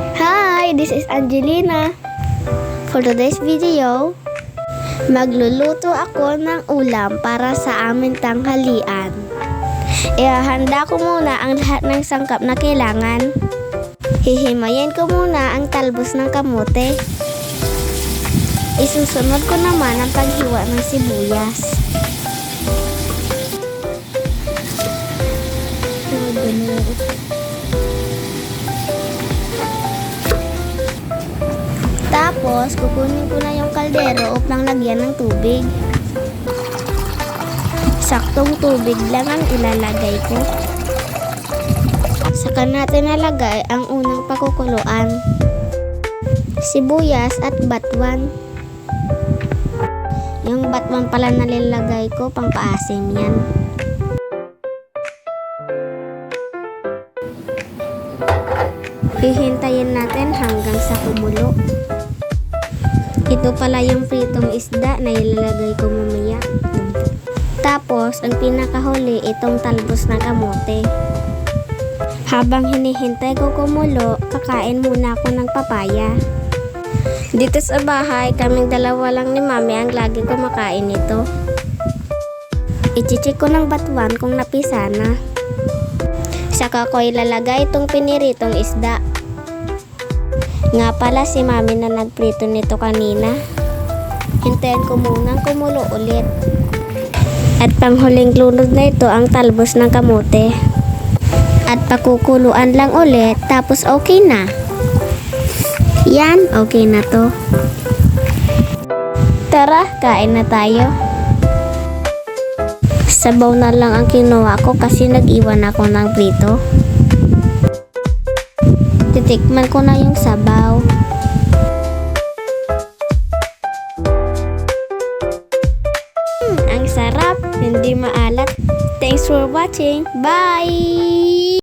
Hi, this is Angelina. For today's video, magluluto ako ng ulam para sa aming tanghalian. Ihahanda ko muna ang lahat ng sangkap na kailangan. Hihimayin ko muna ang talbos ng kamote. Isusunod ko naman ang paghiwa ng sibuyas. Tapos, kukunin ko na yung kaldero upang lagyan ng tubig. Saktong tubig lang ang ilalagay ko. Saka natin nalagay ang unang pakukuluan. Sibuyas at batwan. Yung batwan pala nalalagay ko, pang paasim yan. Hihintayin natin hanggang sa kumulo. Ito pala yung pritong isda na ilalagay ko mamaya. Tapos, ang pinakahuli, itong talbos na kamote. Habang hinihintay ko kumulo, kakain muna ako ng papaya. Dito sa bahay, kaming dalawa lang ni mami ang lagi kumakain nito. Ichichik ko ng batuan kung napisa na. Saka ko ilalagay itong piniritong isda. Nga pala si mami na nagprito nito kanina. Hintayin ko munang kumulo ulit. At panghuling lunod na ito ang talbos ng kamote. At pakukuluan lang ulit tapos okay na. Yan, okay na to. Tara, kain na tayo. Sabaw na lang ang kinuha ko kasi nag-iwan ako ng prito. Titikman ko na yung sabaw. Hmm, ang sarap, hindi maalat. Thanks for watching. Bye!